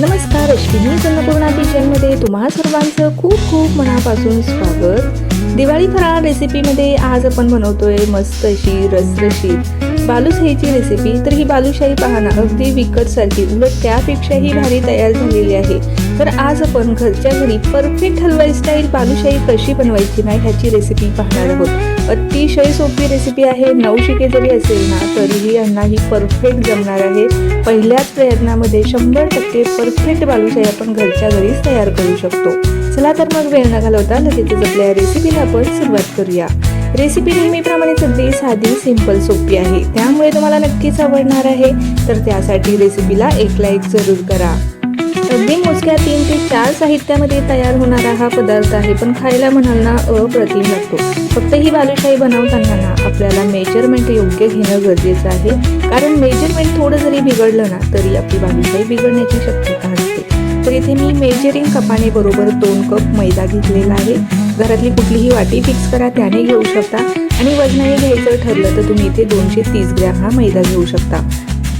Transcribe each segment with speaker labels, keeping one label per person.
Speaker 1: नमस्कार अश्विनी अन्नपूर्णा किचनमध्ये तुम्हा सर्वांचं खूप खूप मनापासून स्वागत. दिवाळी फराळ रेसिपीमध्ये आज आपण बनवतोय मस्त अशी रसरशीत बालुशाहीची रेसिपी तर ही बालुशाही पाहणं अगदी विकत सारखी उलट त्यापेक्षाही भारी तयार झालेली आहे. तर आज आपण घरच्या घरी परफेक्ट हलवाई स्टाईल बालुशाही कशी बनवायची ना ह्याची रेसिपी पाहणार आहोत. अतिशय सोपी रेसिपी आहे. नऊ शिके जरी असेल ना तरीही यांना ही परफेक्ट जमणार आहे. पहिल्याच प्रयत्नामध्ये शंभर टक्के परफेक्ट बालुशाही आपण घरच्या घरीच तयार करू शकतो. चला तर मग वेळ न घालवता लगेचच आपल्या रेसिपीला आपण सुरुवात करूया. रेसिपी नेहमीप्रमाणेच अगदी साधी सिंपल सोपी आहे. त्यामुळे तुम्हाला नक्कीच आवडणार आहे. तर त्यासाठी रेसिपीला एक लाईक जरूर करा. अगदी मोजक्या तीन ते चार साहित्यामध्ये तयार होणारा हा पदार्थ आहे पण खायला म्हणाल ना अप्रतिम लागतो. फक्त ही बालुशाही बनवताना ना आपल्याला मेजरमेंट योग्य घेणं गरजेचं आहे. कारण मेजरमेंट थोडं जरी बिघडलं ना तरी आपली बालुशाही बिघडण्याची शक्यता असते. तर इथे मी मेजरिंग कपाने बरोबर दोन कप मैदा घेतलेला आहे. घरातली कुठलीही वाटी फिक्स करा त्याने घेऊ शकता. आणि वजनाने घ्यायचं ठरलं तर तुम्ही इथे दोनशे तीस ग्रॅम हा मैदा घेऊ शकता.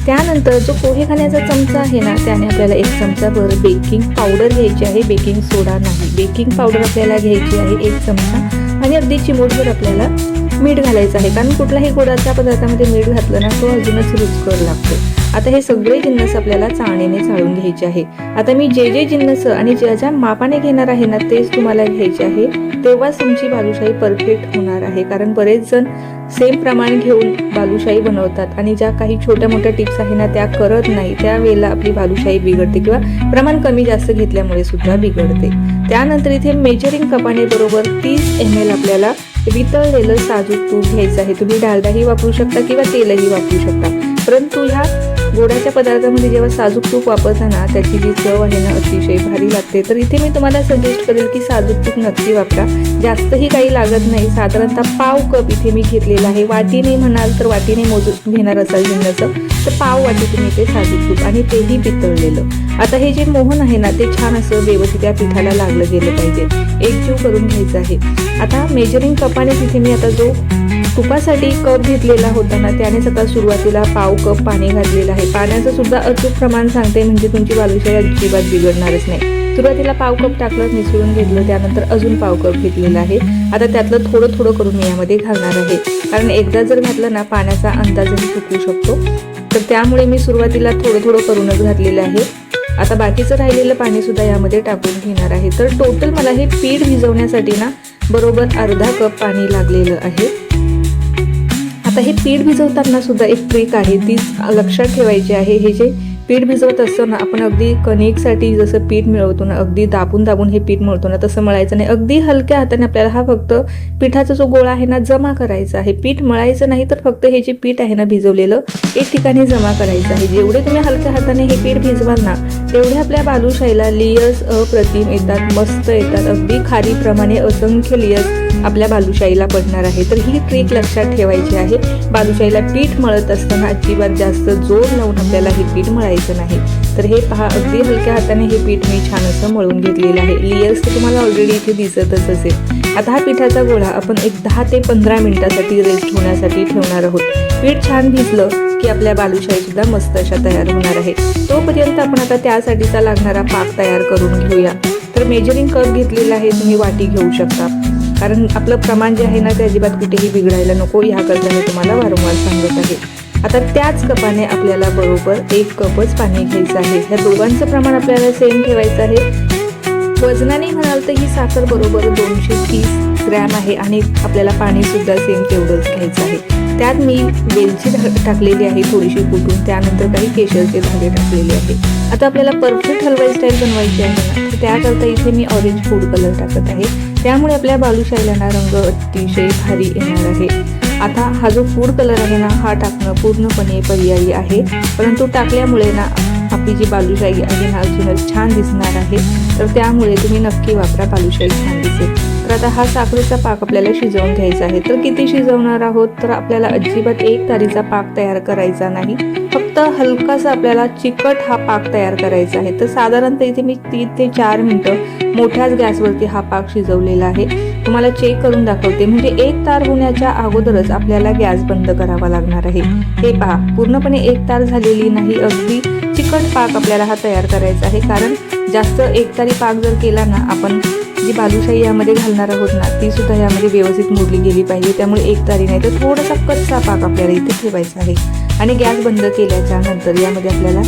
Speaker 1: त्यानंतर जो पोहे खाण्याचा चमचा आहे ना त्याने आपल्याला एक चमचाभर बेकिंग पावडर घ्यायची आहे. बेकिंग सोडा नाही. बेकिंग पावडर आपल्याला घ्यायची आहे एक चमचा. आणि अगदी चिमूटभर आपल्याला मीठ घालायचं आहे. कारण कुठल्याही गोडाच्या पदार्थामध्ये मीठ घातलं ना तो अजूनच रुचकर लागतो. आता हे सगळे जिन्नस आपल्याला चाळणीने चाळून घ्यायचे आहे. आता मी जे जे जिन्नस आणि ज्या ज्या मापाने घेणार आहे ना तेच तुम्हाला घ्यायचे आहे. तेव्हाच तुमची बालुशाही परफेक्ट होणार आहे. कारण बरेच जण सेम प्रमाण घेऊन बालुशाही बनवतात आणि ज्या काही छोट्या मोठ्या टिप्स आहे ना त्या करत नाही. त्यावेळेला आपली बालुशाही बिघडते किंवा प्रमाण कमी जास्त घेतल्यामुळे सुद्धा बिघडते. त्यानंतर इथे मेजरिंग कपाने बरोबर तीस एम एल आपल्याला वितळलेलं साजूक तूप घ्यायचं आहे. तुम्ही डालडाही वापरू शकता किंवा तेलही वापरू शकता. परंतु ह्या गोडाच्या पदार्थामध्ये जेव्हा साजूक तूप वापरताना त्याची जी चव आहे ना अतिशय भारी लागते. तर इथे मी तुम्हाला सजेस्ट करेल की साजूक तूप नक्की वापरा. जास्तही काही लागत नाही. साधारणतः पाव कप इथे मी घेतलेला आहे. वाटीने म्हणाल तर वाटीने मोजून घेणार असाल जिन्नसं तर पाव वाटी तुम्ही इथे साजूक तूप आणि तेही पितळलेलं. आता हे जे मोहन आहे ना ते छान असं व्यवस्थित त्या पिठाला लागलं गेलं पाहिजे. एकजीव करून घ्यायचं आहे. आता मेजरिंग कपाने तिथे मी आता जो तुपासाठी कप घेतलेला होता ना त्याने आता सुरुवातीला पाव कप पाणी घातलेलं आहे. पाण्याचं सुद्धा अचूक प्रमाण सांगते म्हणजे तुमची बालुशाही अजिबात बिघडणारच नाही. सुरुवातीला पाव कप टाकलं मिसळून घेतलं त्यानंतर अजून पाव कप घेतलेला आहे. आता त्यातलं थोडं थोडं करून मी यामध्ये घालणार आहे. कारण एकदा जर घातलं ना पाण्याचा अंदाजही चुकू शकतो. तर त्यामुळे मी सुरुवातीला थोडं थोडं करूनच घातलेलं आहे. आता बाकीचं राहिलेलं पाणी सुद्धा यामध्ये टाकून घेणार आहे. तर टोटल मला हे पीठ भिजवण्यासाठी ना बरोबर अर्धा कप पाणी लागलेलं आहे. आता हे पीठ भिजवताना सुद्धा एक ट्रिक आहे. ती लक्षात ठेवायची आहे. हे जे पीठ भिजवत असताना आपण अगदी कणिकसाठी जसं पीठ मिळवतो ना अगदी दाबून दाबून हे पीठ मिळतो ना तसं मळायचं नाही. अगदी हलक्या हाताने आपल्याला हा फक्त पिठाचा जो गोळा आहे ना जमा करायचा आहे. पीठ मळायचं नाही तर फक्त हे जे पीठ आहे ना भिजवलेलं एक ठिकाणी जमा करायचं आहे. जेवढे तुम्ही हलक्या हाताने हे पीठ भिजवाल ना तेवढे आपल्या बालुशाहीला लियर्स अप्रतिम येतात मस्त येतात. अगदी खारीप्रमाणे असंख्य लियर्स आपल्या बालुशाहीला पडणार आहे. तर ही ट्रिक लक्षात ठेवायची आहे. बालुशाहीला पीठ मळत असताना अजिबात जास्त जोर लावून आपल्याला हे पीठ मळायचं नाही. तर हे पहा अगदी हलक्या हाताने हे पीठ मी छान असं मळून घेतलेलं आहे. लियर्स तर तुम्हाला ऑलरेडी इथे दिसतच असेल. आता हा पिठाचा गोळा आपण एक दहा ते पंधरा मिनिटासाठी रेस्ट होण्यासाठी ठेवणार आहोत. पीठ छान भिजलं की आपल्या बालुशाही सुद्धा मस्त अशा तयार होणार आहे तोपर्यंत आपण आता त्यासाठीचा लागणारा पाक तयार करून घेऊया. तर मेजरिंग कप घेतलेला आहे तुम्ही वाटी घेऊ शकता. कारण आपलं प्रमाण जे आहे ना ते अजिबात कुठेही बिघडायला नको. ह्याकरता मी तुम्हाला वारंवार सांगत आहे. आता त्याच कपाने आपल्याला बरोबर एक कपच पाणी घ्यायचं आहे. ह्या दोघांचं प्रमाण आपल्याला सेम ठेवायचं आहे. वजनाने म्हणाल तर ही साखर बरोबर दोनशे तीस ग्रॅम आहे आणि आपल्याला पाणी सुद्धा सेम तेवढंच घ्यायचं आहे. त्यात मी वेलची टाकलेली आहे थोडीशी कुटून त्यानंतर काही केशरचे धागे टाकलेले आहे. आता आपल्याला परफेक्ट हलवाई स्टाईल बनवायची आहे. ना तर त्याकरता इथे मी ऑरेंज फूड कलर टाकत आहे. त्यामुळे आपल्या बालुशाहीला ना रंग अतिशय भारी येणार आहे. आता हा जो फूड कलर आहे ना हा टाकणं पूर्णपणे पर्यायी आहे. परंतु टाकल्यामुळे ना आपली जी बालुशाही आहे ना अजूनच छान दिसणार आहे. तर त्यामुळे तुम्ही नक्की वापरा बालुशाही छान दिसेल. तर आता हा साखरेचा पाक आपल्याला शिजवून घ्यायचा आहे. तर किती शिजवणार आहोत? तर आपल्याला अजिबात एक तारीचा पाक तयार करायचा नाही. फक्त हलकासा आपल्याला चिकट हा पाक तयार करायचा आहे. तर साधारणतः इथे मी तीन ते चार मिनटं मोठ्याच गॅसवरती हा पाक शिजवलेला आहे. तुम्हाला चेक करून दाखवते. म्हणजे एक तार होण्याच्या अगोदरच आपल्याला गॅस बंद करावा लागणार आहे. हे पहा पूर्णपणे एक तार झालेली नाही अगदी चिकट पाक आपल्याला हा तयार करायचा आहे. कारण जास्त एक तारी पाक जर केला ना आपण जी बालुशाही यामध्ये घालणार आहोत ना ती सुद्धा यामध्ये व्यवस्थित मोडली गेली पाहिजे. त्यामुळे एक तारी नाही तर थोडासा कच्चा पाक आपल्याला इथे ठेवायचा आहे. आणि गॅस बंद केल्याच्यानंतर यामध्ये आपल्याला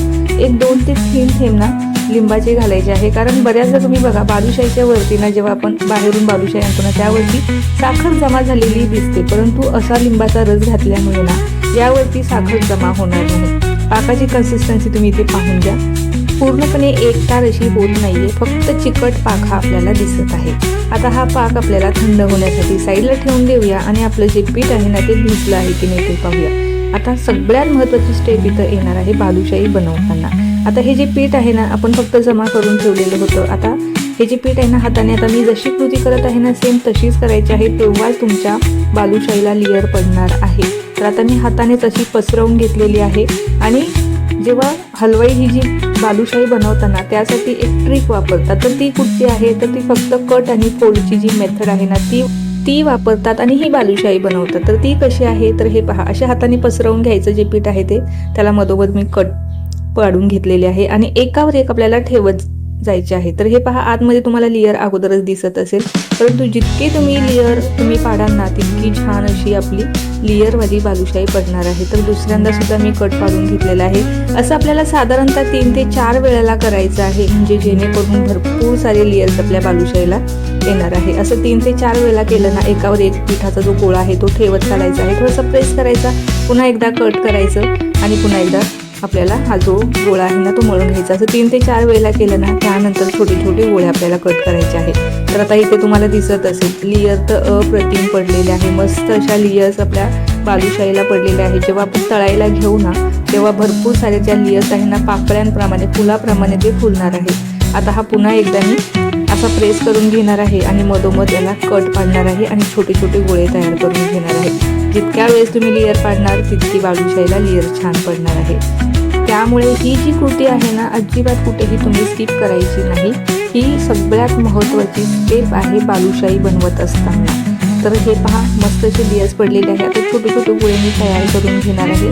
Speaker 1: एक दोन ते तीन थेंब ना लिंबाचे घालायचे आहे. कारण बऱ्याचदा तुम्ही बघा बालुशाहीच्या वरती ना जेव्हा आपण बाहेरून बालुशाही आणतो ना त्यावरती साखर जमा झालेली दिसते. परंतु असा लिंबाचा रस घातल्यामुळे ना यावरती साखर जमा होणार नाही. पाकाची कन्सिस्टन्सी तुम्ही इथे पाहून घ्या. पूर्णपणे एकतार अशी होत नाहीये. फक्त चिकट पाक हा आपल्याला दिसत आहे. आता हा पाक आपल्याला थंड होण्यासाठी साईडला ठेवून देऊया आणि आपलं जे पीठ आहे ना ते भिजलं आहे की नाही ते पाहूया. आता सगळ्यात महत्त्वाची स्टेप इथं येणार आहे बालुशाही बनवताना. आता हे जे पीठ आहे ना आपण फक्त जमा करून ठेवलेलं होतं. आता हे जे पीठ आहे ना हाताने आता मी जशी कृती करत आहे ना सेम तशीच करायची आहे तेव्हा तुमच्या बालुशाहीला लेअर पडणार आहे. तर आता मी हाताने तशी पसरवून घेतलेली आहे. आणि जेव्हा हलवाई ही जी बालुशाही बनवताना त्यासाठी एक ट्रिक वापरतात. तर ती कुठची आहे? तर ती फक्त कट आणि फोल्डची जी मेथड आहे ना ती ती वापरतात आणि ही बालुशाही बनवतात. तर ती कशी आहे? तर हे पहा अशा हाताने पसरवून घ्यायचं जे पीठ आहे ते त्याला मधोमध मी कट पाडून घेतलेले आहे आणि एकावर एक आपल्याला ठेवत जायचे आहे. तर हे पहा आतमध्ये तुम्हाला लेअर अगोदरच दिसत असेल. परंतु जितके तुम्ही लेअर तुम्ही पाडाल ना तितकी छान अशी आपली लेअरवाली बालुशाही पडणार आहे. तर दुसऱ्यांदा सुद्धा मी कट पाडून घेतलेला आहे. असं आपल्याला साधारणतः तीन ते चार वेळेला करायचं आहे. म्हणजे जेणेकरून भरपूर सारे लेअर्स आपल्या बालुशाहीला येणार आहे. असं तीन ते चार वेळेला केलं ना एकावर एक पिठाचा जो गोळा आहे तो ठेवत चालायचा आहे. थोडंसं प्रेस करायचा. पुन्हा एकदा कट करायचं. आणि पुन्हा एकदा आपल्याला हा जो गोळा आहे ना तो मळून घ्यायचा. असं तीन ते चार वेळेला केलं ना त्यानंतर छोटे छोटे गोळे आपल्याला कट करायचे आहे तर आता इथे तुम्हाला दिसत असेल लियर तर अप्रतिम पडलेले आहे. मस्त अशा लिअर्स आपल्या बालुशाहीला पडलेल्या आहे जेव्हा आपण तळायला घेऊ ना तेव्हा भरपूर साऱ्या ज्या लिअर्स आहे ना पाकळ्यांप्रमाणे फुलाप्रमाणे ते फुलणार आहे आता हा पुन्हा एकदा मी असा प्रेस करून घेणार आहे आणि मधोमध याला कट पाडणार आहे आणि छोटे छोटे गोळे तयार करून घेणार आहे. जितक्या वेळेस तुम्ही लेअर पाडणार तितकी बालुशाहीला लेअर छान पडणार आहे. त्यामुळे ही जी कृती आहे ना अजिबात कुठेही तुम्ही स्किप करायची नाही. ही सगळ्यात महत्त्वाची स्टेप आहे बालुशाही बनवत असताना. तर हे पहा मस्तचे बियाज पडलेले आहे आता छोटे छोटे गोळे मी तयार करून घेणार आहे.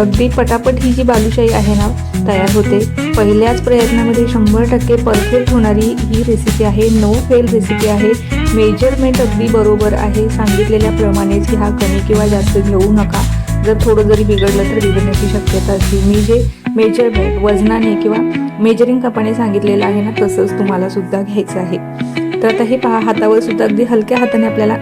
Speaker 1: अगदी पटापट ही जी बालुशाही आहे ना तयार होते. पहिल्याच प्रयत्नामध्ये शंभर टक्के परफेक्ट होणारी ही रेसिपी आहे. नो फेल रेसिपी आहे. मेजरमेंट अगदी बरोबर आहे. सांगितलेल्याप्रमाणेच ह्या कमी किंवा जास्त घेऊ नका. जर थोडं जरी बिघडलं तर बिघडण्याची शक्यता असते. मी जे मेजरमेंट वजनाने किंवा मेजरिंग कपाने सांगितलेलं आहे ना तसंच तुम्हाला सुद्धा घ्यायचं आहे. तर आता हे पहा हातावर सुद्धा अगदी हलक्या हाताने आपल्याला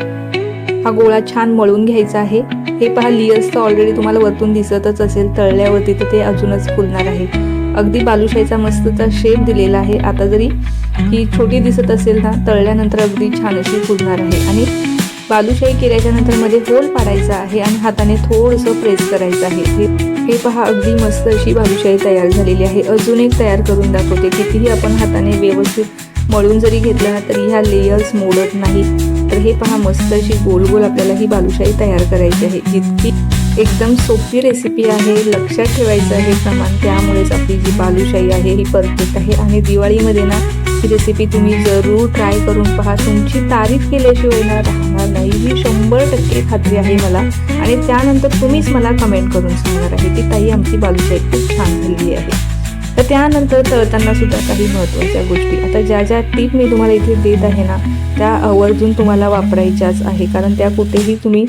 Speaker 1: हा गोळा छान मळून घ्यायचा आहे. हे पहा लियर्स तर ऑलरेडी तुम्हाला वरतून दिसतच असेल तळल्यावरती तर ते अजूनच फुलणार आहे. अगदी बालुशाहीचा मस्तचा शेप दिलेला आहे. आता जरी ही छोटी दिसत असेल ना तळल्यानंतर अगदी छान अशी फुलणार आहे. आणि बालुशाही केल्याच्यानंतरमध्ये होल पाडायचा आहे आणि हाताने थोडंसं प्रेस करायचं आहे. हे हे पहा अगदी मस्त अशी बालुशाही तयार झालेली आहे. अजून एक तयार करून दाखवते. कितीही आपण हाताने व्यवस्थित मळून जरी घेतला ना तरी ह्या लेयर्स मोडत नाही तर हे पहा मस्त अशी गोल गोल आपल्याला ही बालुशाही तयार करायची आहे. जितकी एकदम सोपी रेसिपी आहे लक्षात ठेवायचं आहे प्रमाण त्यामुळेच आपली जी बालुशाही आहे ही परफेक्ट आहे. आणि दिवाळीमध्ये ना ही रेसिपी तुम्ही जरूर ट्राय करून पहा. तुमची तारीफ केल्याशिवाय ना राहणार नाही. ही शंभर टक्के खात्री आहे मला. आणि त्यानंतर तुम्हीच मला कमेंट करून सांगणार आहे की ताई आमची बालुशाही खूप छान झालेली आहे. तर त्यानंतर तळताना सुद्धा काही महत्त्वाच्या गोष्टी. आता ज्या ज्या टीप मी तुम्हाला इथे देत आहे ना त्या आवर्जून तुम्हाला वापरायच्याच आहे. कारण त्या कुठेही तुम्ही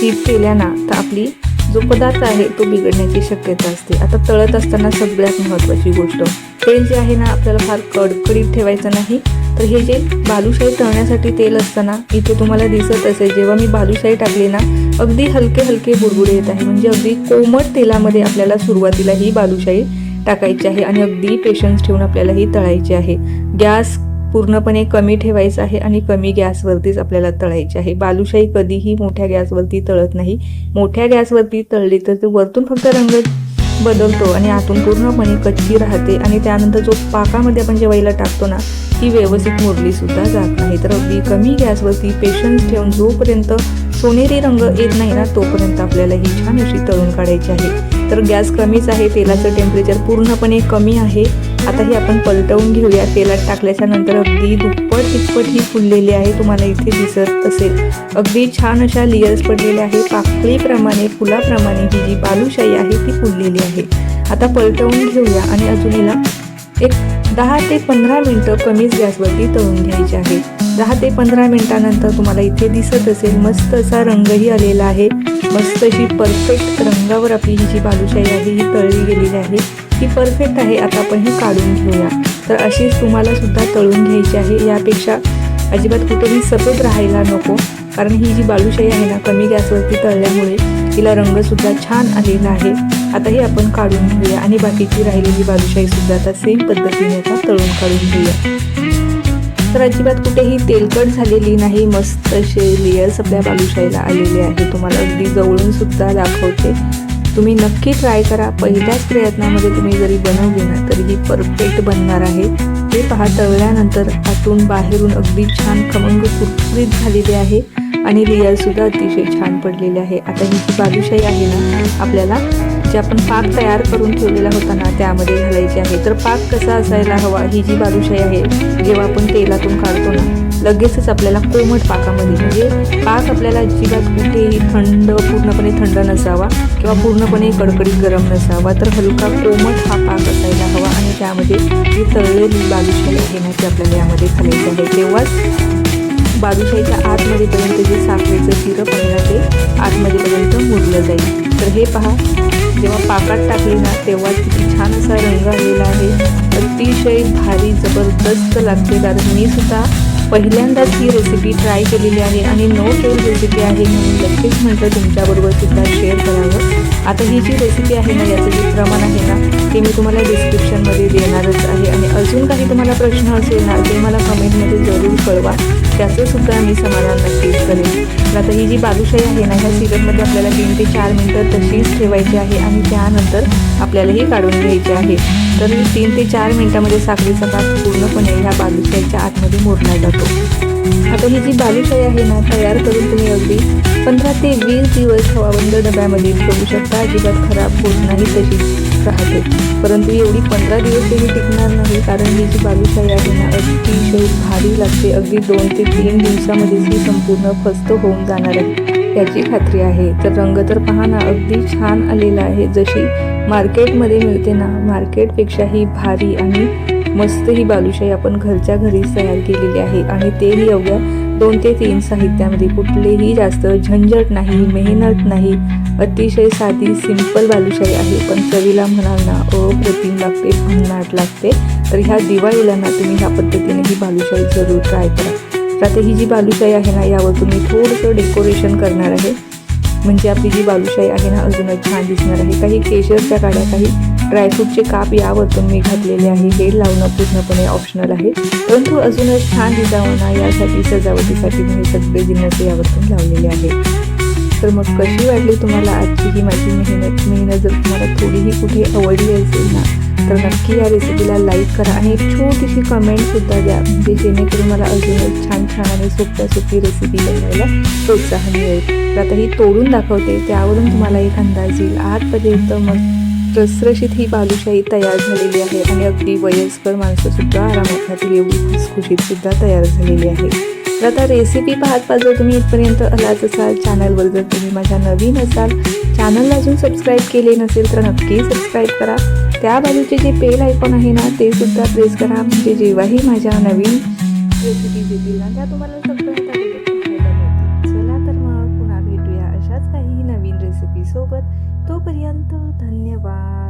Speaker 1: टीप केल्या ना तर आपली जो पदार्थ आहे तो बिघडण्याची शक्यता असते. आता तळत असताना सगळ्यात महत्त्वाची गोष्ट तेल जे आहे ना आपल्याला फार कडकडीत ठेवायचं नाही. तर हे जे बालुशाही तळण्यासाठी तेल असतं ना इथे तुम्हाला दिसत असेल जेव्हा मी बालुशाही टाकली ना अगदी हलके हलके बुडबुडे येत आहे. म्हणजे अगदी कोमट तेलामध्ये आपल्याला सुरुवातीला ही बालुशाही टाकायची आहे आणि अगदी पेशन्स ठेवून आपल्याला ही तळायची आहे. गॅस पूर्णपणे कमी ठेवायचा आहे आणि कमी गॅसवरतीच आपल्याला तळायची आहे. बालुशाही कधीही मोठ्या गॅसवरती तळत नाही. मोठ्या गॅसवरती तळली तर ते वरतून फक्त रंग बदलतो आणि आतून पूर्णपणे कच्ची राहते आणि त्यानंतर जो पाकामध्ये आपण जेवायला टाकतो ना ती व्यवस्थित मुरली सुद्धा जात नाही. तर अगदी कमी गॅसवरती पेशन्स ठेवून जोपर्यंत सोनेरी रंग येत नाही ना तोपर्यंत आपल्याला ही छान अशी तळून काढायची आहे. तर गॅस कमीच आहे तेलाचं टेम्परेचर पूर्णपणे कमी आहे. आता ही आपण पलटवून घेऊया. तेलात टाकल्याच्या नंतर अगदी दुप्पट तिप्पट ही फुललेली आहे. तुम्हाला इथे दिसत असेल. अगदी छान अशा लेयर्स पडलेल्या आहे. पाकळीप्रमाणे फुलाप्रमाणे ही जी बालुशाही आहे ती फुललेली आहे. आता पलटवून घेऊया आणि अजून हिला एक दहा ते पंधरा मिनटं कमीच गॅसवरती तळून घ्यायची आहे. दहा ते पंधरा मिनटानंतर तुम्हाला इथे दिसत असेल मस्त असा रंगही आलेला आहे. मस्त अशी परफेक्ट रंगावर आपली ही जी बालुशाही आहे ही तळली गेलेली आहे. ही परफेक्ट आहे. आता आपण ही काढून घेऊया. तर अशीच तुम्हाला सुद्धा तळून घ्यायची आहे. यापेक्षा अजिबात कुठेही सफेद राहायला नको. कारण ही जी बालुशाही आहे ना कमी गॅसवरती तळल्यामुळे तिला रंगसुद्धा छान आलेला आहे. आता ही आपण काढून घेऊया. आणि बाकीची राहिलेली बालुशाही सुद्धा आता सेम पद्धतीने आता तळून काढून घेऊया. तर अजिबात कुठेही तेलकट झालेली नाही. मस्त असे लेयर्स आपल्या बालुशाहीला आलेले आहे. तुम्हाला अगदी जवळून सुद्धा दाखवते. तुम्ही नक्की ट्राय करा. पहिल्याच प्रयत्नामध्ये तुम्ही जरी बनवली ना तरी ही परफेक्ट बनणार आहे. हे पहा तळल्यानंतर आतून बाहेरून अगदी छान खमंग कुरकुरीत झालेली आहे. आणि लेयर सुद्धा अतिशय छान पडलेले आहे. आता ही जी बालुशाही आहे ना आपल्याला जे आपण पाक तयार करून ठेवलेला होता ना त्यामध्ये घालायची आहे. तर पाक कसा असायला हवा ही जी बालुशाही आहे जेव्हा आपण तेलातून काढतो ना लगेचच आपल्याला कोमट पाकामध्ये म्हणजे पाक आपल्याला अजिबात कुठेही थंड पूर्णपणे थंड नसावा किंवा पूर्णपणे कडकडीत गरम नसावा तर हलका कोमट हा पाक असायला हवा. आणि त्यामध्ये जी तळलेली बालुशाही आहे ना ती आपल्याला यामध्ये घालायची आहे. तेव्हाच बालुशाहीच्या आतमध्येपर्यंत जे साखरेचं शिरप आहे ना ते आतमध्येपर्यंत मुरलं जाईल. तर हे पहा जेव्हा पाकात टाकली ना तेव्हा किती छान असा रंग आलेला आहे. अतिशय भारी जबरदस्त लागते कारण मी सुद्धा पहिल्यांदाच ही रेसिपी ट्राय केलेली आहे आणि नो टेल रेसिपी आहे म्हणून नक्कीच म्हटलं तुमच्याबरोबर सुद्धा शेअर करावं. आता ही जी रेसिपी आहे ना याचं जे प्रमाण आहे ना ते मी तुम्हाला डिस्क्रिप्शनमध्ये देणारच आहे. आणि अजून काही तुम्हाला प्रश्न असेल ना ते मला कमेंटमध्ये जरूर कळवा. त्याचं सुद्धा मी समाधान नक्कीच करेन. तर आता ही जी बालुशाही आहे ना ह्या सिरपमध्ये आपल्याला तीन ते चार मिनटं तशीच ठेवायची आहे आणि त्यानंतर आपल्याला ही काढून घ्यायची आहे. तर तीन ते चार मिनटामध्ये साखरेचा पाक पूर्णपणे ह्या बालुशाहीच्या आतमध्ये मोडला जातो. आता ही जी बालुशाही आहे ना तयार करून तुम्ही अगदी पंधरा ते वीस दिवस हवाबंद डब्यामध्ये ठेवू शकता. अजिबात खराब होत नाही तशी राहते. परंतु एवढी पंधरा दिवस तरी टिकणार नाही कारण ही जी बालुशाही आहे ना अतिशय भारी लागते. अगदी दोन ते तीन दिवसामध्येच ही संपूर्ण फस्त होऊन जाणार आहे. याची खात्री आहे. तर रंग तर पहा ना अगदी छान आलेला आहे. जशी मार्केटमध्ये मिळते ना मार्केटपेक्षा ही भारी आणि मस्त ही बालुशाही आपण घरच्या घरीच तयार केलेली आहे आणि तेही अवघ्या दोन ते तीन साहित्यामध्ये. कुठलेही जास्त झंझट नाही मेहनत नाही अतिशय साधी सिंपल बालुशाही आहे. पण चवीला म्हणाल ना अप्रतिम लागते भन्नाट लागते. तर ह्या दिवाळीला ना तुम्ही ह्या पद्धतीने ही बालुशाही जरूर ट्राय करा. तर आता ही जी बालुशाही आहे ना यावर तुम्ही थोडंसं डेकोरेशन करणार आहे. म्हणजे आपली जी बालुशाही आहे ना अजूनच छान दिसणार आहे. काही केशरच्या काड्या काही ड्रायफ्रूटचे काप यावरतून मी घातलेले आहे. हे लावणं पूर्णपणे ऑप्शनल आहे. परंतु अजूनच छान दिसावं ना यासाठी सजावटीसाठी मी सगळे जिन्नस यावरतून लावलेले आहे. तर मग कशी वाटली तुम्हाला आजची ही माझी मेहनत? मेहनत जर तुम्हाला थोडीही कुठे आवडली असेल ना तर नक्की या रेसिपीला लाईक करा आणि एक छोटीशी कमेंटसुद्धा द्या. म्हणजे जेणेकरून मला अजूनच छान छान आणि सोप्या सोपी रेसिपी बनवायला प्रोत्साहन मिळेल. तर आता ही तोडून दाखवते. त्यावरून तुम्हाला एक अंदाज येईल. आजपर्यंत मग रसरशीत ही बालुशाही तयार झालेली आहे आणि अगदी वयस्कर माणसंसुद्धा आरामात खातील एवढी खुसखुशीत सुद्धा तयार झालेली आहे. तर आता रेसिपी पाहत पाहत जर तुम्ही इथपर्यंत आलाच असाल चॅनलवर जर तुम्ही माझ्या नवीन असाल चॅनलला अजून सबस्क्राईब केले नसेल तर नक्की सबस्क्राईब करा. त्या बाजूचे जे पेल आयकॉन आहे ना ते सुद्धा प्रेस करा. म्हणजे जेव्हाही माझ्या नवीन रेसिपीज येतील ना त्या तुम्हाला सगळ्यात चला तर मग पुन्हा भेटूया अशाच काही नवीन रेसिपी सोबत. तोपर्यंत धन्यवाद.